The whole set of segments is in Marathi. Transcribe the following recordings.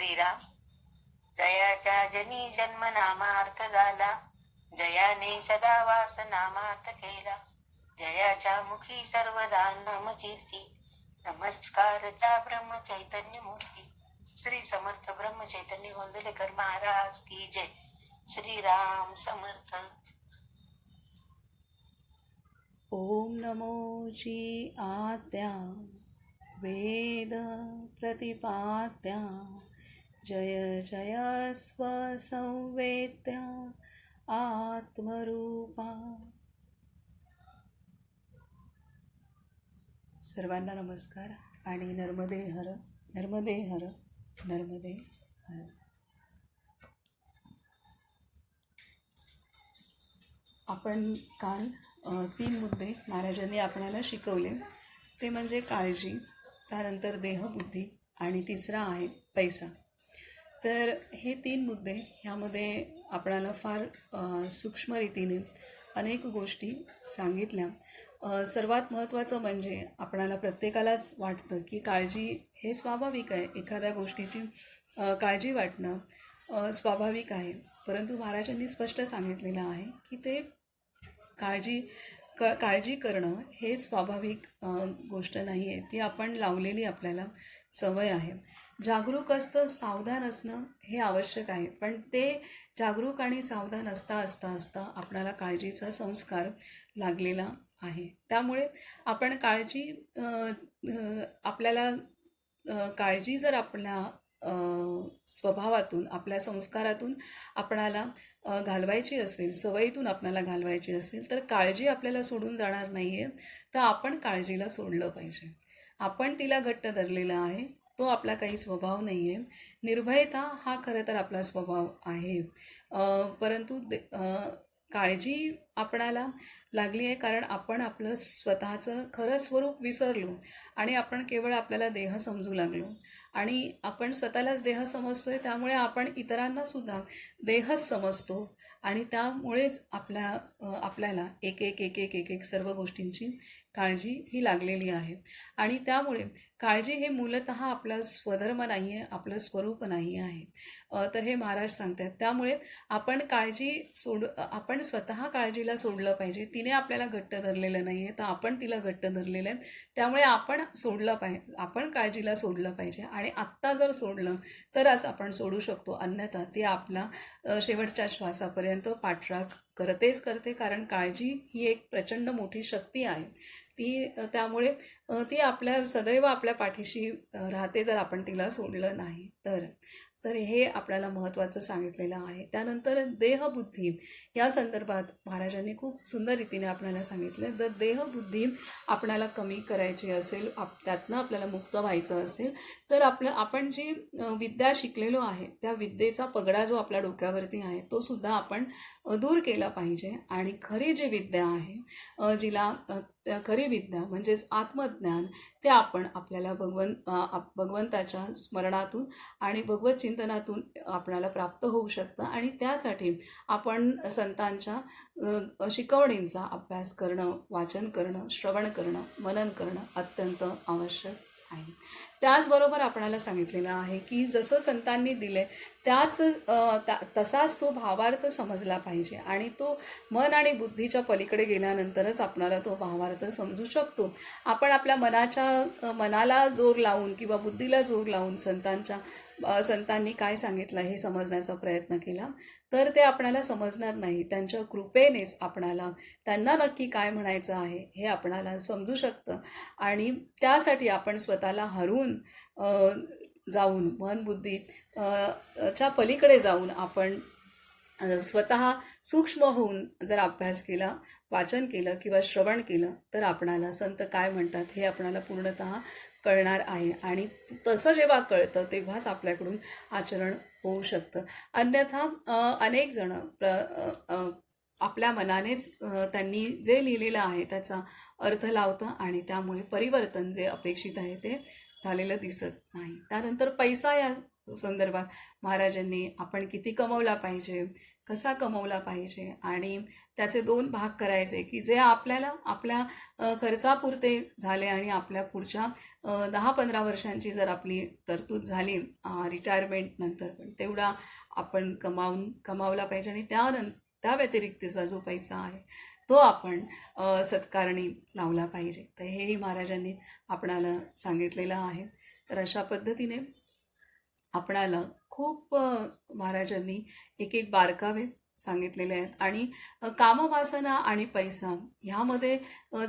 श्रीराम जयाच्या जनी जन्म नामार्थ झाला. जयाने सदा वास नामात केला. जयाच्या मुखी सर्वदा नाम कीर्ती नमस्कार त्या ब्रह्म चैतन्य मूर्ती श्री समर्थ ब्रह्म चैतन्य गोंदलेकर महाराज की जय. श्रीराम समर्थ. ओम नमो जी आत्या वेद प्रतिपात्या जय जय स्वसंवेत्या आत्मरूपा. सर्वांना नमस्कार आणि नर्मदे हर नर्मदे हर नर्मदे हर. आपण काल तीन मुद्दे महाराजांनी आपणाला शिकवले. ते म्हणजे काळजी त्यानंतर देहबुद्धी आणि तिसरा आहे पैसा. तर हे तीन मुद्दे ह्यामध्ये आपणाला फार सूक्ष्मरीतीने अनेक गोष्टी सांगितल्या. सर्वात महत्त्वाचं म्हणजे आपणाला प्रत्येकालाच वाटतं की काळजी हे स्वाभाविक आहे एखाद्या गोष्टीची काळजी वाटणं स्वाभाविक आहे. परंतु महाराजांनी स्पष्ट सांगितलेलं आहे की ते काळजी क काळजी करणं हे स्वाभाविक गोष्ट नाही आहे ती आपण लावलेली आपल्याला. सवय आहे. जागरूक असतं सावधान असणं हे आवश्यक आहे. पण ते जागरूक आणि सावधान असता असता असता आपणाला काळजीचा संस्कार लागलेला आहे. त्यामुळे आपण काळजी आपल्याला काळजी जर आपल्या स्वभावातून आपल्या संस्कारातून आपणाला घालवायची असेल सवयीतून आपल्याला घालवायची असेल तर काळजी आपल्याला सोडून जाणार नाही आहे तर आपण काळजीला सोडलं पाहिजे. आपण तिला घट्ट धरलेला आहे तो आपला काही स्वभाव नाही आहे निर्भयता हा खरं तर आपला स्वभाव आहे. परंतु दे- काळजी आपणाला लागली आहे कारण आपण आपलं स्वतःचं खरं स्वरूप विसरलो आणि आपण केवळ आपल्याला देह समजू लागलो. आणि आपण स्वतःलाच देह समजतोय त्यामुळे आपण इतरांना सुद्धा देहच समजतो आणि त्यामुळेच आपल्या आपल्याला एक एक एक एक एक एक सर्व गोष्टींची काळजी ही लागलेली आहे. आणि त्यामुळे काळजी हे मूलतः आपला स्वधर्म नाही आहे आपलं स्वरूप नाही आहे. तर हे महाराज सांगतात त्यामुळे आपण काळजी सोड आपण स्वतः काळजीला सोडलं पाहिजे. तिने आपल्याला घट्ट धरलेलं नाही आहे तर आपण तिला घट्ट धरलेलं आहे. त्यामुळे आपण सोडलं पाहिजे आपण काळजीला सोडलं पाहिजे. आणि आत्ता जर सोडलं तरच आपण सोडू शकतो. अन्यथा ती आपला शेवटच्या श्वासापर्यंत पाठराग करतेच करते कारण काळजी ही एक प्रचंड मोठी शक्ती आहे. ती त्यामुळे ती आपल्या सदैव आपल्या पाठीशी राहते जर आपण तिला सोडलं नाही तर. तर हे आपल्याला महत्त्वाचं सांगितलेलं आहे. त्यानंतर देहबुद्धी. या संदर्भात महाराजांनी खूप सुंदर रीतीने आपल्याला सांगितलं जर देहबुद्धी आपल्याला कमी करायची असेल आप त्यातनं आपल्याला मुक्त व्हायचं असेल तर आपलं आपण जी विद्या शिकलेलो आहे त्या विद्येचा पगडा जो आपल्या डोक्यावरती आहे तो सुद्धा आपण दूर केला पाहिजे. आणि खरी जी विद्या आहे जिला खरी विद्या म्हणजेच आत्मज्ञान ते आपण आपल्याला भगवन आप- भगवंताच्या स्मरणातून आणि भगवत चिंतनातून आपणाला प्राप्त होऊ शकतं आणि त्यासाठी आपण संतांच्या शिकवणींचा अभ्यास करणं वाचन करणं श्रवण करणं मनन करणं अत्यंत आवश्यक आहे. त्याचबरोबर आपणाला सांगितलेलं आहे की जसं संतांनी दिले त्याच तसाच तो भावार्थ समजला पाहिजे आणि तो मन आणि बुद्धीच्या पलीकडे गेल्यानंतरच आपणाला तो भावार्थ समजू शकतो. आपण आपल्या मनाच्या मनाला जोर लावून किंवा बुद्धीला जोर लावून संतांच्या संतांनी काय सांगितलं हे समजण्याचा प्रयत्न केला. तर ते आपणाला समजणार नाही. त्यांच्या कृपेनेच आपणाला त्यांना नक्की काय म्हणायचं आहे हे आपणाला समजू शकतं. आणि त्यासाठी आपण स्वतःला हरवून जाऊन मन बुद्धी च्या पलीकडे जाऊन आपण स्वतः सूक्ष्म होऊन जर अभ्यास केला वाचन केलं किंवा श्रवण केलं तर आपणाला संत काय म्हणतात हे आपणाला पूर्णतः कळणार आहे. आणि तसं जेव्हा कळतं तेव्हाच आपल्याकडून आचरण होऊ शकतं. अन्यथा अनेक जण प्र आपल्या मनानेच त्यांनी जे लिहिलेलं आहे त्याचा अर्थ लावतं आणि त्यामुळे परिवर्तन जे अपेक्षित आहे ते झालेलं दिसत नाही. त्यानंतर पैसा या संदर्भात महाराजांनी आपण किती कमवला पाहिजे कसा कमवला पाहिजे आणि त्याचे दोन भाग करायचे की जे आपल्याला आपल्या खर्चापुरते झाले आणि आपल्या पुढच्या दहा पंधरा वर्षांची जर आपली तरतूद झाली रिटायरमेंट नंतर पण तेवढा आपण कमावून कमावला पाहिजे आणि त्यानं त्या व्यतिरिक्तचा जो पैसा आहे तो आपण सत्कारणी लावला पाहिजे. तर हेही महाराजांनी आपणाला सांगितलेलं आहे. तर अशा पद्धतीने आपणाला खूप महाराजांनी एक एक बारकावे सांगितलेले आहेत. आणि कामवासना आणि पैसा ह्यामध्ये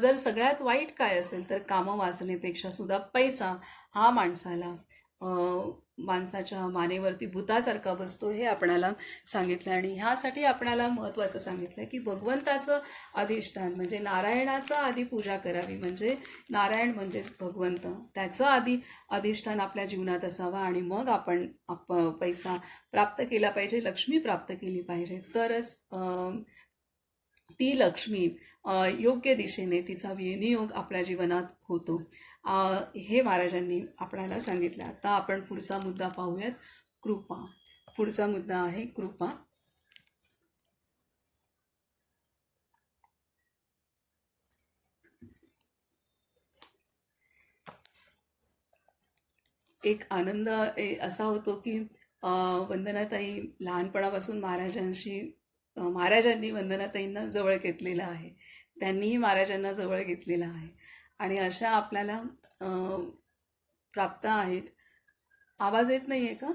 जर सगळ्यात वाईट काय असेल तर कामवासनेपेक्षा सुद्धा पैसा हा माणसाला माणसाच्या मानेवरती भूतासारखा बसतो हे आपणाला सांगितलं आणि ह्यासाठी आपणाला महत्त्वाचं सांगितलं की भगवंताचं अधिष्ठान म्हणजे नारायणाचं आधी पूजा करावी. म्हणजे नारायण म्हणजेच भगवंत. त्याचं आधी अधिष्ठान आपल्या जीवनात असावं आणि मग आपण आप पैसा प्राप्त केला पाहिजे लक्ष्मी प्राप्त केली पाहिजे. तरच ती लक्ष्मी योग्य दिशेने तिचा विनियोग आपल्या जीवनात होतो. हे महाराजांनी आपल्याला सांगितलं. आता आपण पुढचा मुद्दा पाहूयात. कृपा. पुढचा मुद्दा आहे कृपा. एक आनंद ए- असा होतो की वंदनाताई लहानपणापासून महाराजांशी महाराजांनी वंदनाताईंना जवळ घेतलेलं आहे. त्यांनीही महाराजांना जवळ घेतलेलं आहे. आणि अशा आपल्याला प्राप्त आहेत. आवाज येत नाही आहे का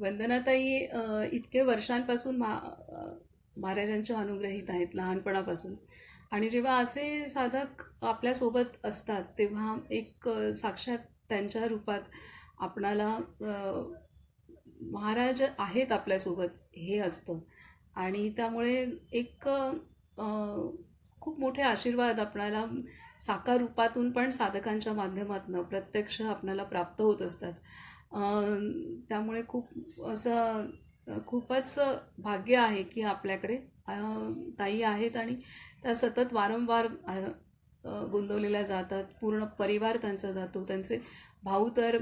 वंदनाताई इतके वर्षांपासून मा महाराजांच्या अनुग्रहित आहेत लहानपणापासून. आणि जेव्हा असे साधक आपल्यासोबत असतात तेव्हा एक साक्षात त्यांच्या रूपात आपणाला महाराज आहेत आपल्यासोबत हे असतं. आणि त्यामुळे एक खूप मोठे आशीर्वाद आपणाला साकार रूपातून पण साधकांच्या माध्यमातून प्रत्यक्ष आपणाला प्राप्त होत असतात. त्यामुळे खूप असं खूपच भाग्य आहे की आपल्याकडे ताई आहेत आणि त्या सतत वारंवार गुंतवलेल्या गोंदवलेल्या जातात. पूर्ण परिवार त्यांचा जातो. त्यांचे भाऊ तर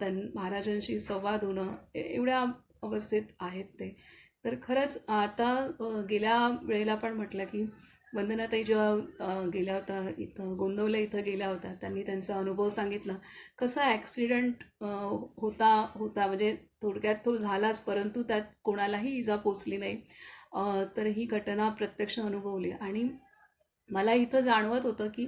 त्यां महाराजांशी संवाद होणं एवढ्या अवस्थेत आहेत ते. तर खरंच आता गेल्या वेळेला पण म्हटलं की वंदनाताई जेव्हा गेल्या होत्या इथं गोंदवले इथं गेल्या होत्या त्यांनी त्यांचा अनुभव सांगितला. कसा ॲक्सिडेंट होता होता म्हणजे थोडक्यात तो झालाच परंतु त्यात कोणालाही इजा पोचली नाही. तर ही घटना प्रत्यक्ष अनुभवली. आणि मला इथं जाणवत होतं की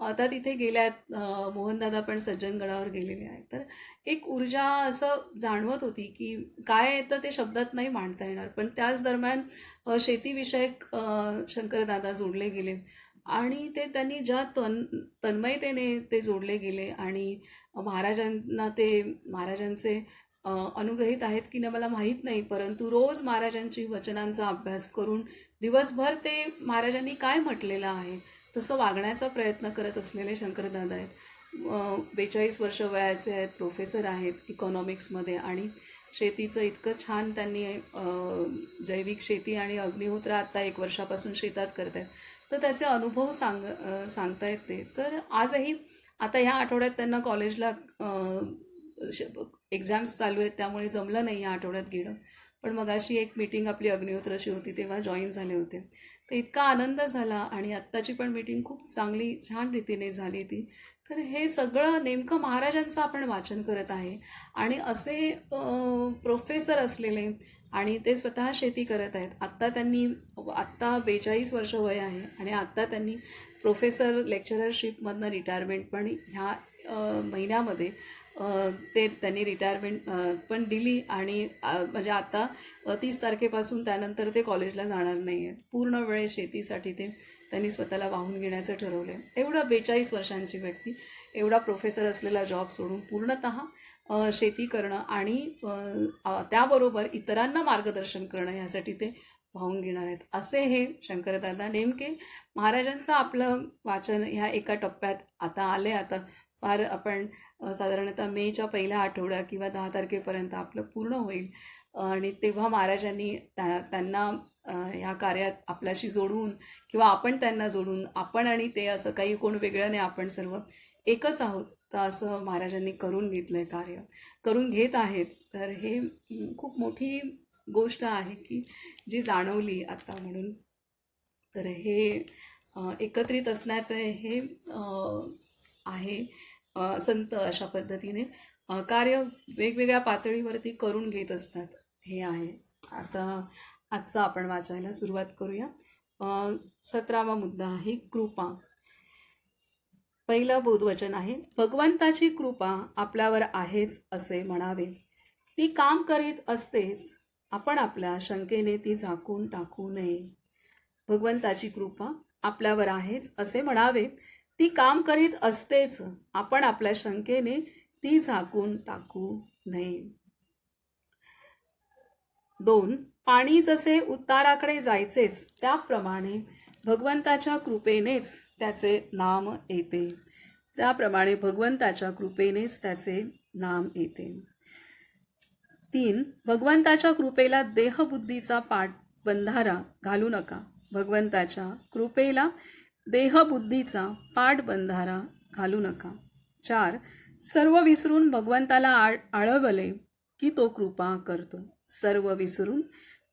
आता तिथे गेल्यात मोहनदादा पण सज्जनगडावर गेलेले आहेत. तर एक ऊर्जा असं जाणवत होती की काय येतं ते शब्दात नाही मांडता येणार. पण त्याच दरम्यान शेतीविषयक शंकरदादा जोडले गेले आणि ते त्यांनी ज्या तन तन्मयतेने ते जोडले गेले आणि महाराजांना ते महाराजांचे अनुग्रहित आहेत की नाही मला माहीत नाही परंतु रोज महाराजांची वचनांचा अभ्यास करून दिवसभर ते महाराजांनी काय म्हटलेलं आहे तसं वागण्याचा प्रयत्न करत असलेले शंकरदादा आहेत. बेचाळीस वर्ष वयाचे आहेत प्रोफेसर आहेत इकॉनॉमिक्समध्ये आणि शेतीचं इतकं छान त्यांनी जैविक शेती आणि अग्निहोत्र आत्ता एक वर्षापासून शेतात करत आहेत. तर त्याचे अनुभव सांग सांगता येते ते. तर आजही आता ह्या आठवड्यात त्यांना कॉलेजला एक्झाम्स चालू आहेत त्यामुळे जमलं नाही या आठवड्यात घेणं पण मग अशी एक मीटिंग आपली अग्निहोत्राची होती तेव्हा जॉईन झाले होते. तर इतका आनंद झाला आणि आत्ताची पण मीटिंग खूप चांगली छान रीतीने झाली ती. तर हे सगळं नेमकं महाराजांचं आपण वाचन करत आहे. आणि असे प्रोफेसर असलेले आणि ते स्वतः शेती करत आहेत. आत्ता त्यांनी आत्ता बेचाळीस वर्ष वय आहे आणि आत्ता त्यांनी प्रोफेसर लेक्चररशिपमधनं रिटायरमेंट पण ह्या महिन्यामध्ये ते त्यांनी रिटायरमेंट पण दिली आणि म्हणजे आता तीस तारखेपासून त्यानंतर ते कॉलेजला जाणार नाही आहेत पूर्ण वेळ शेतीसाठी ते त्यांनी स्वतःला वाहून घेण्याचं ठरवलं आहे एवढं बेचाळीस वर्षांची व्यक्ती एवढा प्रोफेसर असलेला जॉब सोडून पूर्णत शेती करणं आणि त्याबरोबर इतरांना मार्गदर्शन करणं यासाठी ते वाहून घेणार आहेत. असे हे शंकरदादा नेमके महाराजांचं आपलं वाचन ह्या एका टप्प्यात आता आले आता फार आपण साधारणतः मेच्या पहिल्या आठवड्या किंवा दहा तारखेपर्यंत आपलं पूर्ण होईल. आणि तेव्हा महाराजांनी त्या त्यांना ह्या कार्यात आपल्याशी जोडून किंवा आपण त्यांना जोडून आपण आणि ते असं काही कोण वेगळं नाही आपण सर्व एकच आहोत तर असं महाराजांनी करून घेतलंय कार्य. करून घेत आहेत. तर हे खूप मोठी गोष्ट आहे की जी जाणवली आता म्हणून. तर हे एकत्रित असण्याचं हे आहे. संत अशा पद्धतीने कार्य वेगवेगळ्या पातळीवरती करून घेत असतात. हे आहे. आता आजचं आपण वाचायला सुरुवात करूया. सतरावा मुद्दा आहे कृपा. पहिलं बोधवचन आहे भगवंताची कृपा आपल्यावर आहेच असे म्हणावे. ती काम करीत असतेच आपण आपल्या शंकेने ती झाकून टाकू नये. भगवंताची कृपा आपल्यावर आहेच असे म्हणावे. ती काम करीत असतेच. आपण आपल्या शंकेने ती झाकून टाकू नये. दोन पाणी जसे उत्ताराकडे जायचेच त्याप्रमाणे भगवंताच्या कृपेनेच त्याचे नाम येते. त्याप्रमाणे भगवंताच्या कृपेनेच त्याचे नाम येते. तीन भगवंताच्या कृपेला देहबुद्धीचा पाठ बंधारा घालू नका. भगवंताच्या कृपेला देहबुद्धीचा पाठबंधारा घालू नका. चार सर्व विसरून भगवंताला आळ आळवले की तो कृपा करतो. सर्व विसरून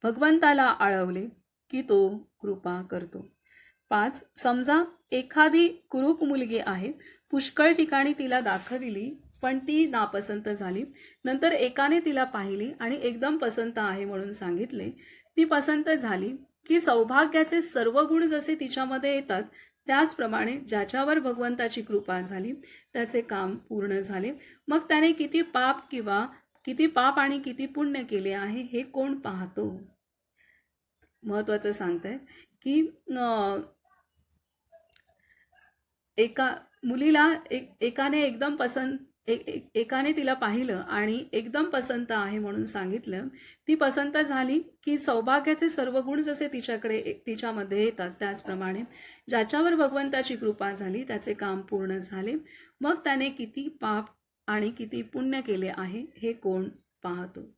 भगवंताला आळवले की तो कृपा करतो. पाच समजा एखादी कुरूप मुलगी आहे पुष्कळ ठिकाणी तिला दाखविली पण ती नापसंत झाली. नंतर एकाने तिला पाहिली आणि एकदम पसंत आहे म्हणून सांगितले. ती पसंत झाली की सौभाग्याचे सर्व गुण जसे तिच्यामध्ये येतात त्याचप्रमाणे ज्याच्यावर भगवंताची कृपा झाली त्याचे काम पूर्ण झाले. मग त्याने किती पाप किंवा किती पाप आणि किती पुण्य केले आहे हे कोण पाहतो? महत्वाचं सांगतायत की एका मुलीला एक एकाने एकदम पसंत एक एक- एकाने तिला पाहिलं आणि एकदम पसंत आहे म्हणून सांगितलं. ती पसंत झाली की सौभाग्याचे सर्व गुण जसे तिच्याकडे तिच्यामध्ये येतात त्याचप्रमाणे ज्याच्यावर भगवंताची कृपा झाली त्याचे काम पूर्ण झाले. मग त्याने किती पाप आणि किती पुण्य केले आहे हे कोण पाहतो?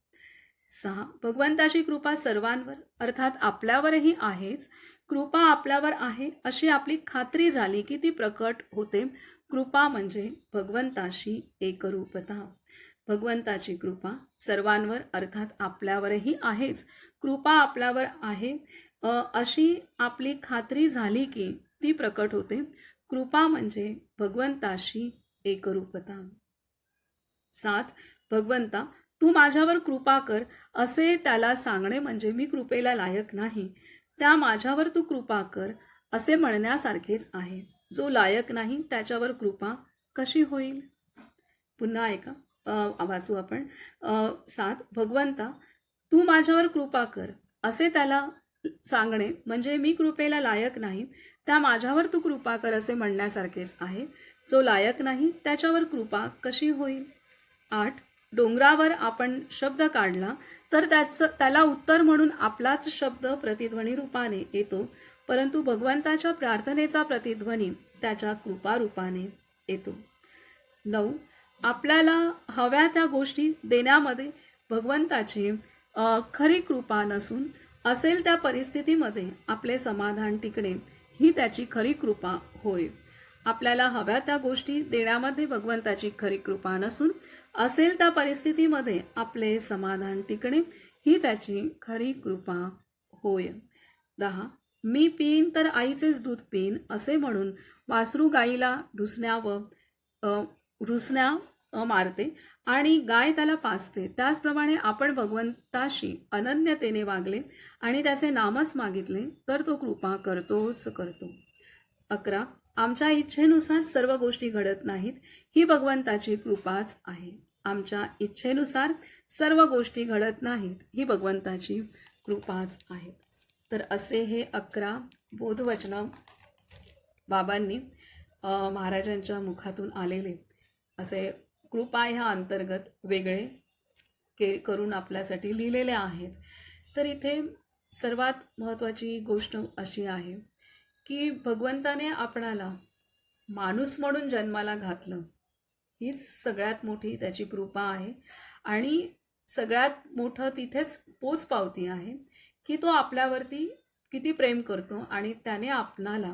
सहा भगवंताची कृपा सर्वांवर अर्थात आपल्यावरही आहेच. कृपा आपल्यावर आहे अशी आपली खात्री झाली की ती प्रकट होते. कृपा म्हणजे भगवंताशी एकरूपता. भगवंताची कृपा सर्वांवर अर्थात आपल्यावरही आहेच. कृपा आपल्यावर आहे. अशी आपली खात्री झाली की ती प्रकट होते. कृपा म्हणजे भगवंताशी एकरूपता. सात भगवंता तू माझ्यावर कृपा कर. असे त्याला सांगणे म्हणजे मी कृपेला लायक नाही. त्या माझ्यावर तू कृपा कर. असे म्हणण्यासारखेच आहे. जो लायक नाही त्याच्यावर कृपा कशी होईल? पुन्हा ऐका. वाचू आपण. सात भगवंता तू माझ्यावर कृपा कर. असे त्याला सांगणे म्हणजे मी कृपेला लायक नाही त्या माझ्यावर तू कृपा कर असे म्हणण्यासारखेच आहे. जो लायक नाही त्याच्यावर कृपा कशी होईल? आठ डोंगरावर आपण शब्द काढला तर त्याचं त्याला उत्तर म्हणून आपलाच शब्द प्रतिध्वनी रूपाने येतो. परंतु भगवंताच्या प्रार्थनेचा प्रतिध्वनी त्याच्या कृपारूपाने येतो. नऊ आपल्याला हव्या त्या गोष्टी देण्यामध्ये भगवंताची खरी कृपा नसून असेल त्या परिस्थितीमध्ये आपले समाधान टिकणे ही त्याची खरी कृपा होय. आपल्याला हव्या त्या गोष्टी देण्यामध्ये भगवंताची खरी कृपा नसून असेल त्या परिस्थितीमध्ये आपले समाधान टिकणे ही त्याची खरी कृपा होय. दहा मी पिईन तर आईचेच दूध पिईन असे म्हणून वासरू गाईला ढुसण्या व रुसण्या मारते आणि गाय त्याला पाचते त्याचप्रमाणे आपण भगवंताशी अनन्यतेने वागले आणि त्याचे नामच मागितले तर तो कृपा करतोच करतो. अकरा. आमच्या इच्छेनुसार सर्व गोष्टी घडत नाहीत. ही भगवंताची कृपाच आहे. आमच्या इच्छेनुसार सर्व गोष्टी घडत नाहीत. ही भगवंताची कृपाच आहे. तर असे हे अकरा बोधवचनं बाबांनी महाराजांच्या मुखातून आलेले. असे कृपा ह्या अंतर्गत वेगळे के करून आपल्यासाठी लिहिलेले आहेत. तर इथे सर्वात महत्त्वाची गोष्ट अशी आहे की भगवंताने आपणाला माणूस म्हणून जन्माला घातलं हीच सगळ्यात मोठी त्याची कृपा आहे. आणि सगळ्यात मोठं तिथेच पोच पावती आहे. की तो आपल्यावरती किती प्रेम करतो आणि त्याने आपणाला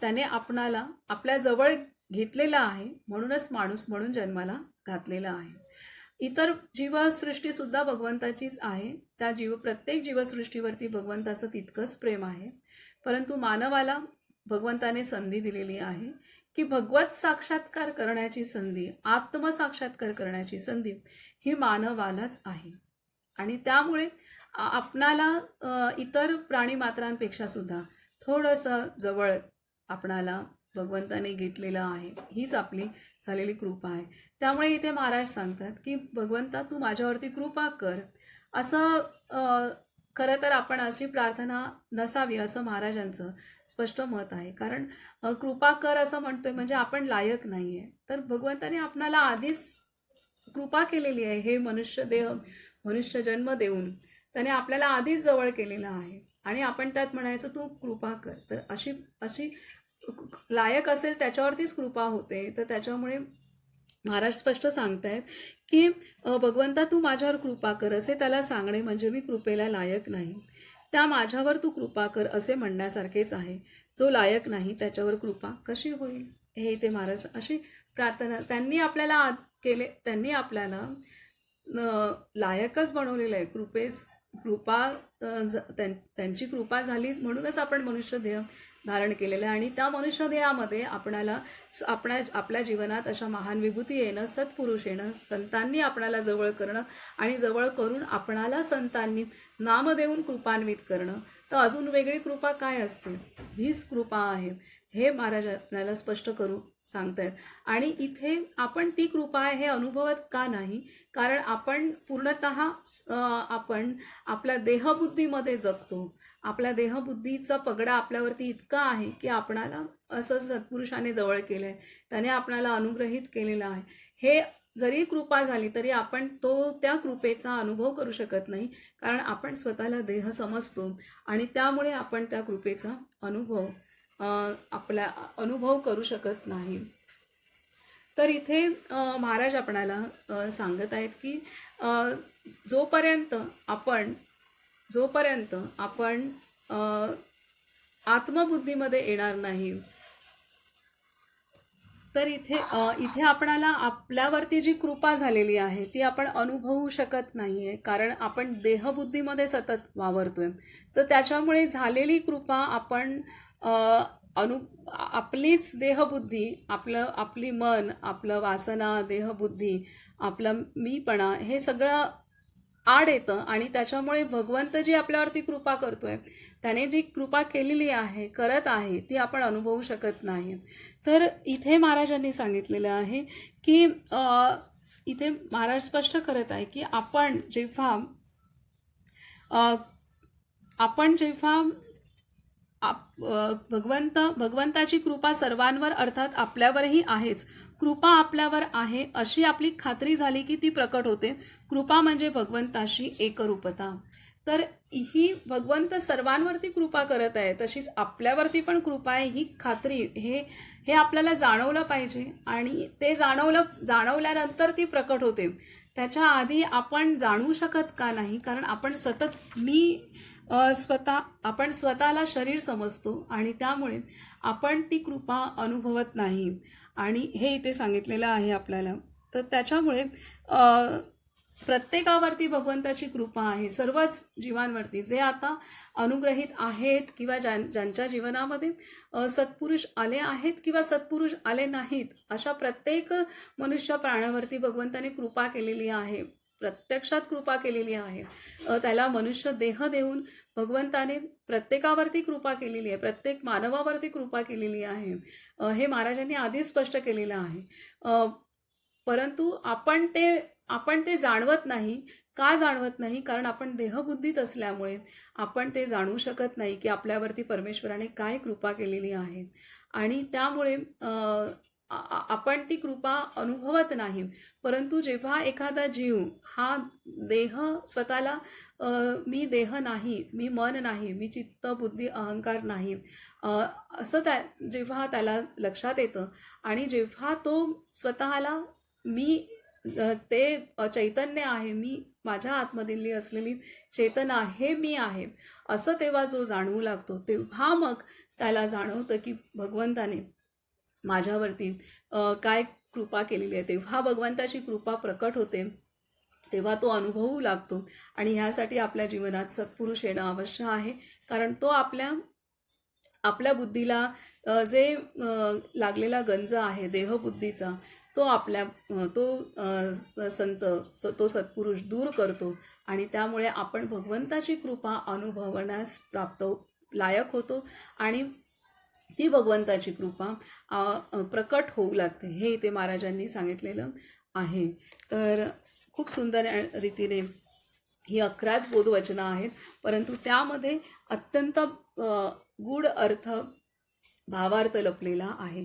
त्याने आपणाला आपल्या जवळ घेतलेला आहे म्हणूनच माणूस म्हणून जन्माला घातलेला आहे. इतर जीवसृष्टीसुद्धा भगवंताचीच आहे. त्या जीव प्रत्येक जीवसृष्टीवरती भगवंताचं तितकंच प्रेम आहे. परंतु मानवाला भगवंताने संधी दिलेली आहे की भगवत साक्षात्कार करण्याची संधी आत्मसाक्षात्कार करण्याची संधी ही मानवालाच आहे. आणि त्यामुळे आपणाला इतर प्राणीमात्रांपेक्षा सुद्धा थोडंसं जवळ आपणाला भगवंताने घेतलेलं आहे. हीच आपली झालेली कृपा आहे. त्यामुळे इथे महाराज सांगतात की भगवंता तू माझ्यावरती कृपा कर. असं खरं तर आपण अशी प्रार्थना नसावी असं महाराजांचं स्पष्ट मत आहे. कारण कृपा कर असं म्हणतोय म्हणजे आपण लायक नाही आहे तर भगवंताने आपणाला आधीच कृपा केलेली आहे हे मनुष्य देह मनुष्य जन्म देऊन. त्याने आपल्याला आधीच जवळ केलेलं आहे. आणि आपण त्यात म्हणायचं तू कृपा कर. तर अशी अशी लायक असेल त्याच्यावरतीच कृपा होते. तर त्याच्यामुळे महाराज स्पष्ट सांगतायत की भगवंता तू माझ्यावर कृपा कर असे त्याला सांगणे म्हणजे मी कृपेला लायक नाही. त्या माझ्यावर तू कृपा कर असे म्हणण्यासारखेच आहे. जो लायक नाही त्याच्यावर कृपा कशी होईल? हे इथे महाराज अशी प्रार्थना त्यांनी आपल्याला केले त्यांनी आपल्याला लायकच बनवलेलं आहे. कृपेस कृपा ज- त्यां- त्यांची कृपा झालीच म्हणूनच आपण मनुष्यदेह धारण केलेलं आहे. आणि त्या मनुष्यदेहामध्ये आपणाला स- आपणा आपल्या जीवनात अशा महान विभूती येणं सत्पुरुष येणं संतांनी आपणाला जवळ करणं आणि जवळ करून आपणाला संतांनी नाम देऊन कृपान्वित करणं. तर अजून वेगळी कृपा काय असते? हीच कृपा आहे. हे महाराज आपल्याला स्पष्ट करू सांगतायत. आणि इथे आपण ती कृपा आहे हे अनुभवत का नाही? कारण आपण पूर्णत आपण आपल्या देहबुद्धीमध्ये जगतो. आपल्या देहबुद्धीचा पगडा आपल्यावरती इतका आहे की आपणाला असं सत्पुरुषाने जवळ केलं आहे त्याने आपणाला अनुग्रहित केलेलं आहे. हे जरी कृपा झाली तरी आपण तो त्या कृपेचा अनुभव करू शकत नाही. कारण आपण स्वतःला देह समजतो आणि त्यामुळे आपण त्या कृपेचा अनुभव आपला अनुभव करू शकत नाही. तर इथे महाराज आपणाला सांगत आहेत की जोपर्यंत आपण जोपर्यंत आपण आत्मबुद्धीमध्ये येणार नाही तर इथे इथे आपणाला आपल्यावरती जी कृपा झालेली आहे ती आपण अनुभवू शकत नाही आहे कारण आपण देहबुद्धीमध्ये सतत वावरतोय. तर त्याच्यामुळे झालेली कृपा आपण अनु आपलीच देहबुद्धी आपलं आपली मन आपलं वासना देहबुद्धी आपलं मीपणा हे सगळं आड येतं आणि त्याच्यामुळे भगवंत जी आपल्यावरती कृपा करतोय त्याने जी कृपा केलेली आहे करत आहे ती आपण अनुभवू शकत नाही. तर इथे महाराजांनी सांगितलेलं आहे की इथे महाराज स्पष्ट करत आहे की आपण जेव्हा आपण जेव्हा आप भगवंत भगवंताची कृपा सर्वांवर अर्थात आपल्यावरही आहेच. कृपा आपल्यावर आहे अशी आपली खात्री झाली की ती प्रकट होते. कृपा म्हणजे भगवंताशी एकरूपता. तर ही भगवंत सर्वांवरती कृपा करत आहे तशीच आपल्यावरती पण कृपा आहे ही खात्री हे हे आपल्याला जाणवलं पाहिजे. आणि ते जाणवलं जाणवल्यानंतर ती प्रकट होते. त्याच्या आधी आपण जाणू शकत का नाही? कारण आपण सतत मी स्वतः आपण स्वतःला शरीर समजतो आणि त्यामुळे आपण ती कृपा अनुभवत नाही. आणि हे इथे सांगितलेलं आहे आपल्याला. तर त्याच्यामुळे प्रत्येकावरती भगवंताची कृपा आहे. सर्वच जीवांवरती. जे आता अनुग्रहित आहेत किंवा ज्यां ज्यांच्या जीवनामध्ये सत्पुरुष आले आहेत किंवा सत्पुरुष आले नाहीत अशा प्रत्येक मनुष्य प्राण्यावरती भगवंताने कृपा केलेली आहे. प्रत्यक्षात कृपा केलेली आहे. त्याला मनुष्य देह देऊन भगवंताने प्रत्येकावरती कृपा केलेली आहे. प्रत्येक मानवावरती कृपा केलेली आहे. हे महाराजांनी आधीच स्पष्ट केलेलं आहे. परंतु आपण ते आपण ते जाणवत नाही. का जाणवत नाही? कारण आपण देहबुद्धीत असल्यामुळे आपण ते जाणू शकत नाही की आपल्यावरती परमेश्वराने काय कृपा केलेली आहे. आणि त्यामुळे आपण ती कृपा अनुभवत नाही. परंतु जेव्हा एखादा जीव हा देह स्वतःला मी देह नाही मी मन नाही मी चित्त बुद्धी अहंकार नाही असं त्या जेव्हा त्याला लक्षात येतं आणि जेव्हा तो स्वतःला मी ते चैतन्य आहे मी माझ्या आतमधली असलेली चेतना हे मी आहे असं तेव्हा जो जाणवू लागतो तेव्हा मग त्याला जाणवतं की भगवंताने माझ्यावरती काय कृपा केलेली आहे तेव्हा भगवंताची कृपा प्रकट होते तेव्हा तो अनुभवू लागतो. आणि ह्यासाठी आपल्या जीवनात सत्पुरुष येणं आवश्यक आहे. कारण तो आपल्या आपल्या बुद्धीला जे लागलेला गंज आहे देहबुद्धीचा तो आपल्या तो स- संत तो सत्पुरुष दूर करतो. आणि त्यामुळे आपण भगवंताची कृपा अनुभवण्यास प्राप्त लायक होतो. आणि ती भगवंताची कृपा प्रकट होऊ लागते हे इथे महाराजांनी सांगितलेलं आहे. तर खूप सुंदर रीतीने ही अकराच बोधवचनं आहेत परंतु त्यामध्ये अत्यंत गूढ अर्थ भावार्थ लपलेला आहे.